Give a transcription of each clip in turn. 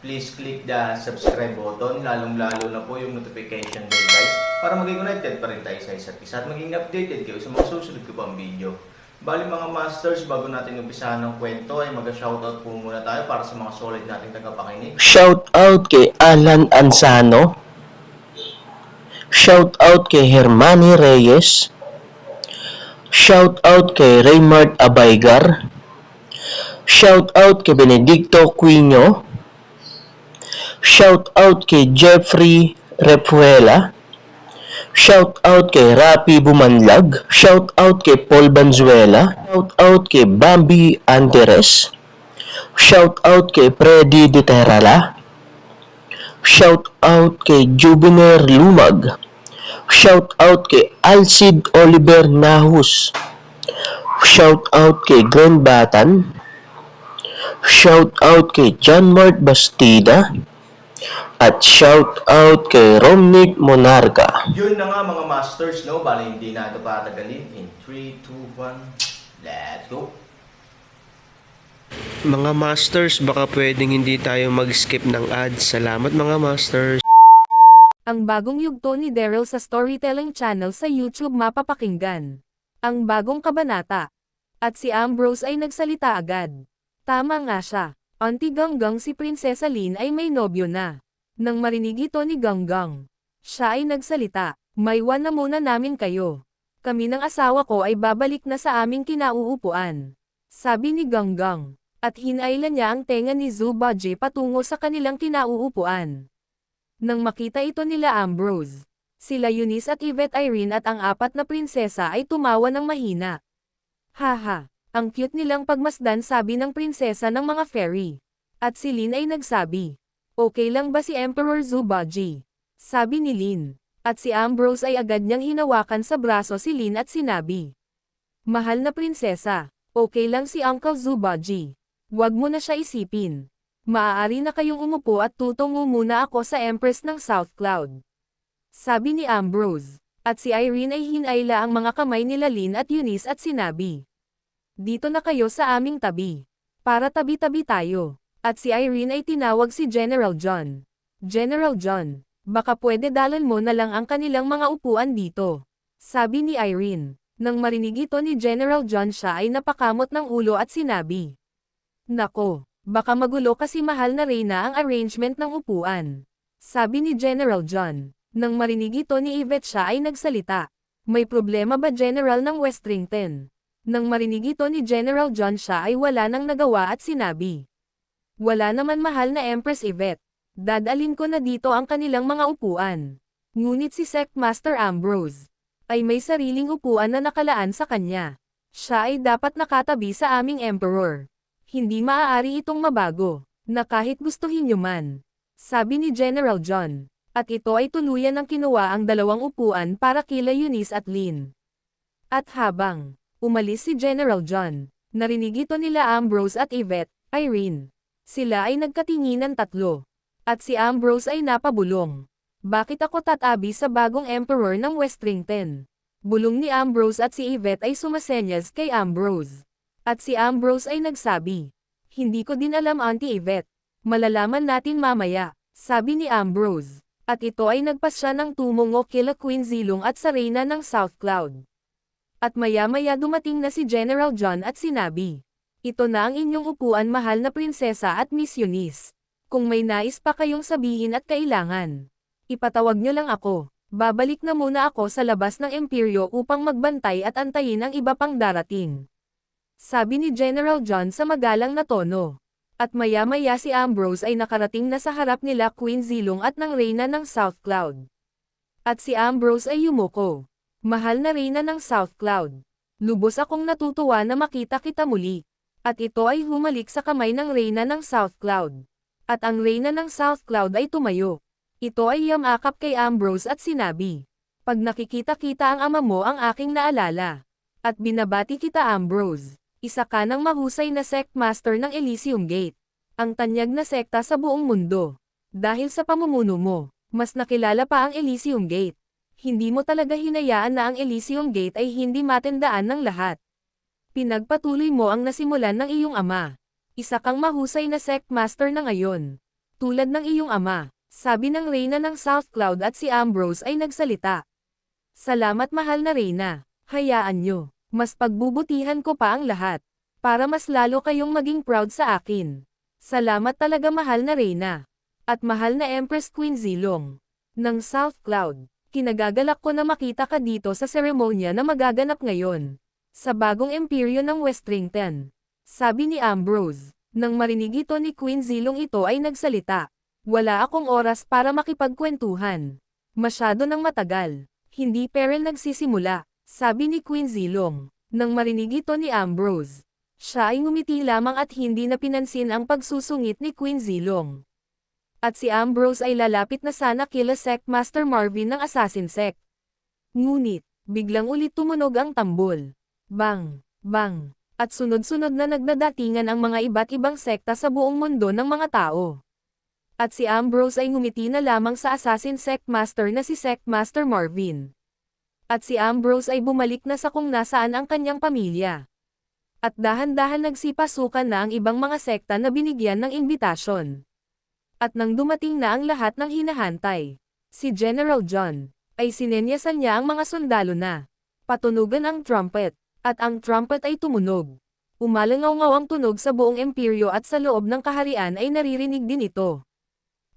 please click the subscribe button, lalong-lalo na po yung notification bell guys, para maging connected pa rin tayo sa isa't isa at maging updated kayo sa mga susunod ko pang video. Bali mga masters, bago natin umpisahan ng kwento ay mag-shoutout po muna tayo para sa mga solid nating tagapakinig. Shout out kay Alan Ansano. Shout out kay Hermani Reyes. Shout out kay Raymart Abaygar. Shout out kay Benedicto Quino. Shout out kay Jeffrey Repuela. Shout out kay Rapi Bumanlag. Shout out kay Paul Banzuela. Shout out kay Bambi Anderes. Shout out kay Freddy Diterala. Shout out kay Jubiner Lumag. Shout out kay Alcid Oliver Nahus. Shout out kay Glenn Batan. Shout out kay John Mart Bastida. At shout out kay Romnick Monarca. Yun na nga mga masters, no? Bali hindi na ito patagalin. In 3, 2, 1, let's go! Mga masters, baka pwedeng hindi tayo mag-skip ng ads. Salamat mga masters. Ang bagong yugto ni Daryl sa Storytelling Channel sa YouTube mapapakinggan. Ang bagong kabanata. At si Ambrose ay nagsalita agad. Tama nga siya. Auntie Ganggang si Prinsesa Lin ay may nobyo na. Nang marinig ito ni Ganggang, siya ay nagsalita, Maywan na muna namin kayo. Kami ng asawa ko ay babalik na sa aming kinauupuan. Sabi ni Ganggang. At hinailan niya ang tenga ni Zubaji patungo sa kanilang kinauupuan. Nang makita ito nila Ambrose, sila Eunice at Yvette Irene at ang apat na prinsesa ay tumawa ng mahina. Haha, ang cute nilang pagmasdan sabi ng prinsesa ng mga fairy. At si Lin ay nagsabi, okay lang ba si Emperor Zubaji? Sabi ni Lin. At si Ambrose ay agad niyang hinawakan sa braso si Lin at sinabi, Mahal na prinsesa, okay lang si Uncle Zubaji. Huwag mo na siya isipin. Maaari na kayong umupo at tutungo muna ako sa Empress ng South Cloud. Sabi ni Ambrose. At si Irene ay hinayla ang mga kamay nila Lin at Eunice at sinabi. Dito na kayo sa aming tabi. Para tabi-tabi tayo. At si Irene ay tinawag si General John. General John, baka pwede dalan mo na lang ang kanilang mga upuan dito. Sabi ni Irene. Nang marinig ito ni General John siya ay napakamot ng ulo at sinabi. Nako, baka magulo kasi mahal na Reyna ang arrangement ng upuan. Sabi ni General John. Nang marinig ito ni Yvette siya ay nagsalita. May problema ba General ng Westrington? Nang marinig ito ni General John siya ay wala nang nagawa at sinabi. Wala naman mahal na Empress Yvette. Dadalin ko na dito ang kanilang mga upuan. Ngunit si Sect Master Ambrose ay may sariling upuan na nakalaan sa kanya. Siya ay dapat nakatabi sa aming Emperor. Hindi maaari itong mabago, na kahit gustuhin niyo man. Sabi ni General John. At ito ay tuluyan ng kinuha ang dalawang upuan para kila Eunice at Lynn. At habang umalis si General John, narinig ito nila Ambrose at Yvette, Irene. Sila ay nagkatinginan tatlo. At si Ambrose ay napabulong. Bakit ako tatabi sa bagong emperor ng Westrington? Bulong ni Ambrose at si Yvette ay sumasenyas kay Ambrose. At si Ambrose ay nagsabi, Hindi ko din alam Auntie Yvette. Malalaman natin mamaya, sabi ni Ambrose. At ito ay nagpasya ng tumungo kila Queen Zilong at sa Reyna ng South Cloud. At maya-maya dumating na si General John at sinabi, Ito na ang inyong upuan mahal na prinsesa at Miss Eunice. Kung may nais pa kayong sabihin at kailangan, ipatawag nyo lang ako. Babalik na muna ako sa labas ng imperyo upang magbantay at antayin ang iba pang darating. Sabi ni General John sa magalang na tono. At maya-maya si Ambrose ay nakarating na sa harap nila Queen Zilong at ng Reyna ng South Cloud. At si Ambrose ay yumuko. Mahal na Reyna ng South Cloud. Lubos akong natutuwa na makita kita muli. At ito ay humalik sa kamay ng Reyna ng South Cloud. At ang reyna ng South Cloud ay tumayo. Ito ay yamakap kay Ambrose at sinabi, Pag nakikita-kita ang ama mo ang aking naalala. At binabati kita Ambrose. Isa ka ng mahusay na sect master ng Elysium Gate. Ang tanyag na sekta sa buong mundo. Dahil sa pamumuno mo, mas nakilala pa ang Elysium Gate. Hindi mo talaga hinayaan na ang Elysium Gate ay hindi matendaan ng lahat. Pinagpatuloy mo ang nasimulan ng iyong ama. Isa kang mahusay na sect master na ngayon. Tulad ng iyong ama, sabi ng Reyna ng South Cloud at si Ambrose ay nagsalita. Salamat mahal na Reyna, hayaan nyo, mas pagbubutihan ko pa ang lahat, para mas lalo kayong maging proud sa akin. Salamat talaga mahal na Reyna. At mahal na Empress Queen Zilong. Ng South Cloud, kinagagalak ko na makita ka dito sa seremonya na magaganap ngayon. Sa bagong imperyo ng Westrington. Sabi ni Ambrose. Nang marinig ito ni Queen Zilong ito ay nagsalita. Wala akong oras para makipagkwentuhan. Masyado nang matagal. Hindi peril nagsisimula, sabi ni Queen Zilong. Nang marinig ito ni Ambrose. Siya ay ngumiti lamang at hindi na pinansin ang pagsusungit ni Queen Zilong. At si Ambrose ay lalapit na sana kila Sect Master Marvin ng Assassin Sect. Ngunit, biglang ulit tumunog ang tambol. Bang! Bang! At sunod-sunod na nagdadatingan ang mga iba't ibang sekta sa buong mundo ng mga tao. At si Ambrose ay ngumiti na lamang sa Assassin Sect Master na si Sect Master Marvin. At si Ambrose ay bumalik na sa kung nasaan ang kanyang pamilya. At dahan-dahan nagsipasukan na ang ibang mga sekta na binigyan ng imbitasyon. At nang dumating na ang lahat ng hinahantay, si General John, ay sinenyasan niya ang mga sundalo na patunugan ang trumpet, at ang trumpet ay tumunog. Umalangaw-ngaw ang tunog sa buong imperyo at sa loob ng kaharian ay naririnig din ito.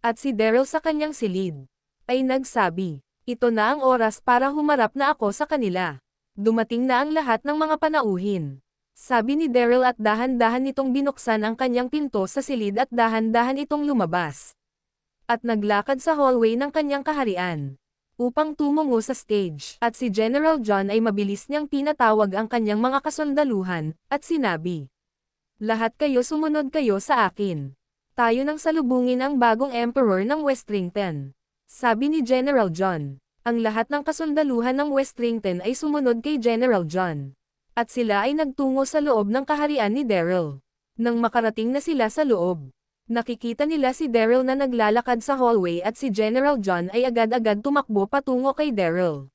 At si Daryl sa kanyang silid, ay nagsabi, ito na ang oras para humarap na ako sa kanila. Dumating na ang lahat ng mga panauhin. Sabi ni Daryl at dahan-dahan nitong binuksan ang kanyang pinto sa silid at dahan-dahan itong lumabas. At naglakad sa hallway ng kanyang kaharian. Upang tumungo sa stage, at si General John ay mabilis niyang pinatawag ang kanyang mga kasundaluhan, at sinabi, Lahat kayo sumunod kayo sa akin. Tayo nang salubungin ang bagong emperor ng Westrington. Sabi ni General John. Ang lahat ng kasundaluhan ng Westrington ay sumunod kay General John. At sila ay nagtungo sa loob ng kaharian ni Daryl. Nang makarating na sila sa loob, nakikita nila si Daryl na naglalakad sa hallway at si General John ay agad-agad tumakbo patungo kay Daryl.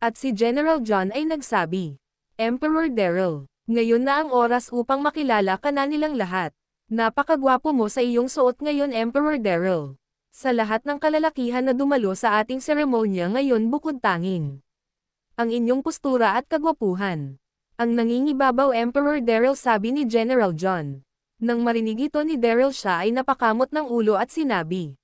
At si General John ay nagsabi, Emperor Daryl, ngayon na ang oras upang makilala ka na nilang lahat. Napakagwapo mo sa iyong suot ngayon Emperor Daryl. Sa lahat ng kalalakihan na dumalo sa ating seremonya ngayon bukod tanging. Ang inyong postura at kagwapuhan. Ang nangingibabaw Emperor Daryl sabi ni General John. Nang marinig ito ni Daryl siya ay napakamot ng ulo at sinabi.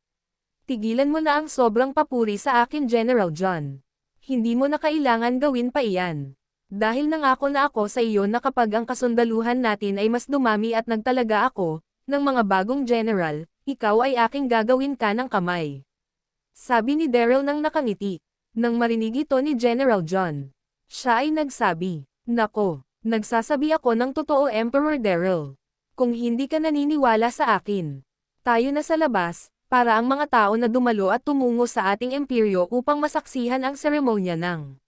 Tigilan mo na ang sobrang papuri sa akin General John. Hindi mo na kailangan gawin pa iyan. Dahil nangako na ako sa iyo na kapag ang kasundaluhan natin ay mas dumami at nagtalaga ako, ng mga bagong general, ikaw ay aking gagawin ka ng kamay. Sabi ni Daryl nang nakangiti. Nang marinig ito ni General John. Siya ay nagsabi, Nako, nagsasabi ako ng totoo Emperor Daryl. Kung hindi ka naniniwala sa akin, tayo na sa labas, para ang mga tao na dumalo at tumungo sa ating imperyo upang masaksihan ang seremonya ng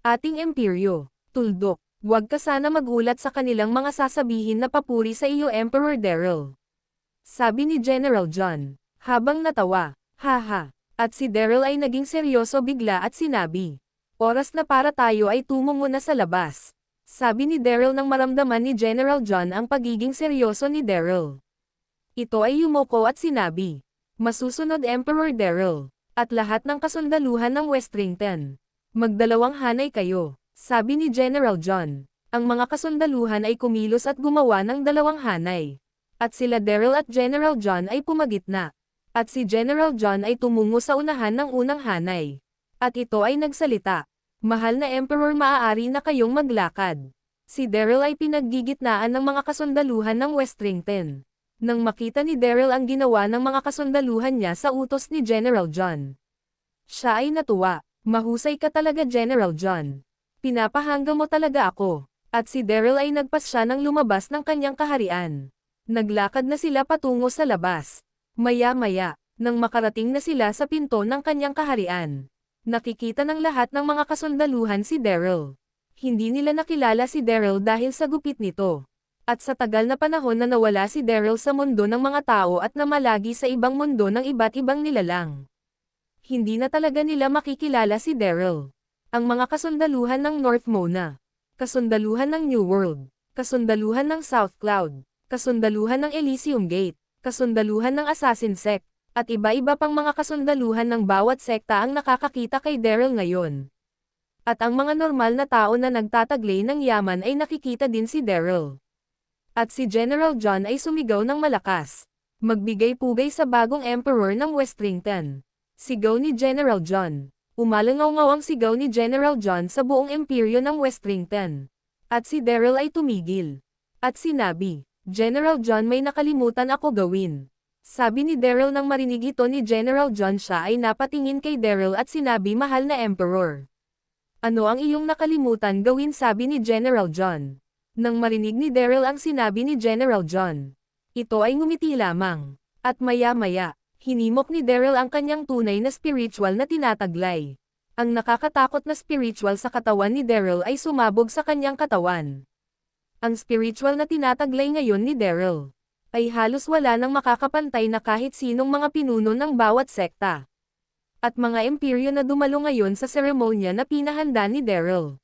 ating imperyo. Tuldok, huwag ka sana magulat sa kanilang mga sasabihin na papuri sa iyo Emperor Daryl. Sabi ni General John, habang natawa, haha, at si Daryl ay naging seryoso bigla at sinabi, oras na para tayo ay tumungo na sa labas. Sabi ni Daryl nang maramdaman ni General John ang pagiging seryoso ni Daryl. Ito ay yumoko at sinabi, masusunod Emperor Daryl, at lahat ng kasundaluhan ng Westrington. Magdalawang hanay kayo, sabi ni General John. Ang mga kasundaluhan ay kumilos at gumawa ng dalawang hanay. At sila Daryl at General John ay pumagitna. At si General John ay tumungo sa unahan ng unang hanay. At ito ay nagsalita. Mahal na Emperor maaari na kayong maglakad. Si Daryl ay pinaggigitnaan ng mga kasundaluhan ng Westrington. Nang makita ni Daryl ang ginawa ng mga kasundaluhan niya sa utos ni General John. Siya ay natuwa. Mahusay ka talaga General John. Pinapahanga mo talaga ako. At si Daryl ay nagpas siya ng lumabas ng kanyang kaharian. Naglakad na sila patungo sa labas. Maya-maya, nang makarating na sila sa pinto ng kanyang kaharian. Nakikita ng lahat ng mga kasundaluhan si Daryl. Hindi nila nakilala si Daryl dahil sa gupit nito. At sa tagal na panahon na nawala si Daryl sa mundo ng mga tao at namalagi sa ibang mundo ng iba't ibang nilalang. Hindi na talaga nila makikilala si Daryl. Ang mga kasundaluhan ng North Mona, kasundaluhan ng New World, kasundaluhan ng South Cloud, kasundaluhan ng Elysium Gate, kasundaluhan ng Assassin Sect, at iba-iba pang mga kasundaluhan ng bawat sekta ang nakakakita kay Daryl ngayon. At ang mga normal na tao na nagtataglay ng yaman ay nakikita din si Daryl. At si General John ay sumigaw ng malakas. Magbigay-pugay sa bagong emperor ng Westrington. Sigaw ni General John. Umalangaw-ngaw ang sigaw ni General John sa buong imperyo ng Westrington. At si Daryl ay tumigil. At sinabi, General John may nakalimutan ako gawin. Sabi ni Daryl nang marinig ito ni General John siya ay napatingin kay Daryl at sinabi mahal na Emperor. Ano ang iyong nakalimutan gawin sabi ni General John. Nang marinig ni Daryl ang sinabi ni General John. Ito ay ngumiti lamang. At maya-maya, hinimok ni Daryl ang kanyang tunay na spiritual na tinataglay. Ang nakakatakot na spiritual sa katawan ni Daryl ay sumabog sa kanyang katawan. Ang spiritual na tinataglay ngayon ni Daryl ay halos wala nang makakapantay na kahit sinong mga pinuno ng bawat sekta. At mga imperyo na dumalo ngayon sa seremonya na pinahanda ni Daryl.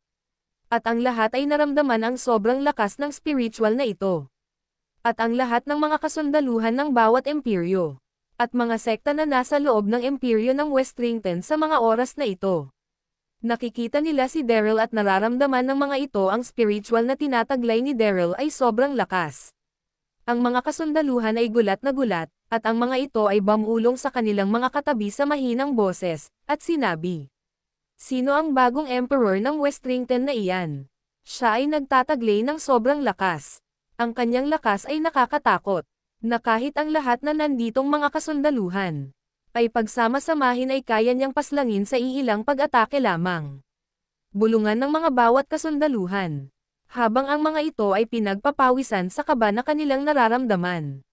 At ang lahat ay naramdaman ang sobrang lakas ng spiritual na ito. At ang lahat ng mga kasundaluhan ng bawat imperyo. At mga sekta na nasa loob ng imperyo ng Westrington sa mga oras na ito. Nakikita nila si Daryl at nararamdaman ng mga ito ang spiritual na tinataglay ni Daryl ay sobrang lakas. Ang mga kasundaluhan ay gulat na gulat, at ang mga ito ay bamulong sa kanilang mga katabi sa mahinang boses, at sinabi. Sino ang bagong emperor ng Westrington na iyan? Siya ay nagtataglay ng sobrang lakas. Ang kanyang lakas ay nakakatakot, na kahit ang lahat na nanditong mga kasundaluhan, ay pagsama-samahin ay kaya niyang paslangin sa iilang pag-atake lamang. Bulungan ng mga bawat kasundaluhan habang ang mga ito ay pinagpapawisan sa kaba na kanilang nararamdaman.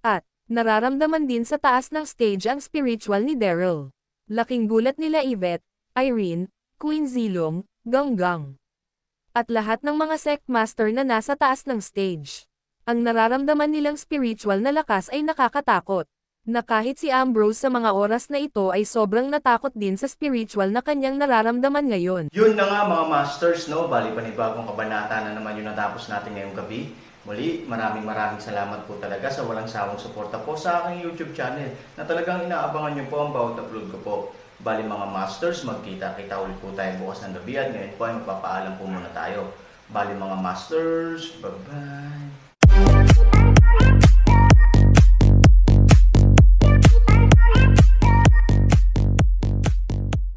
At, nararamdaman din sa taas ng stage ang spiritual ni Daryl. Laking gulat nila Yvette, Irene, Queen Zilong, Ganggang. At lahat ng mga sect master na nasa taas ng stage. Ang nararamdaman nilang spiritual na lakas ay nakakatakot. Na kahit si Ambrose sa mga oras na ito ay sobrang natakot din sa spiritual na kanyang nararamdaman ngayon. Yun na nga mga masters, no? Bali panibagong kabanata na naman yung natapos natin ngayong gabi. Muli, maraming maraming salamat po talaga sa walang sawang suporta po sa aking YouTube channel na talagang inaabangan nyo po ang bawat upload ko po. Bali mga masters, magkita-kita ulit po tayo bukas ng gabi at ngayon po ay magpapaalam po muna tayo. Bali mga masters, bye-bye!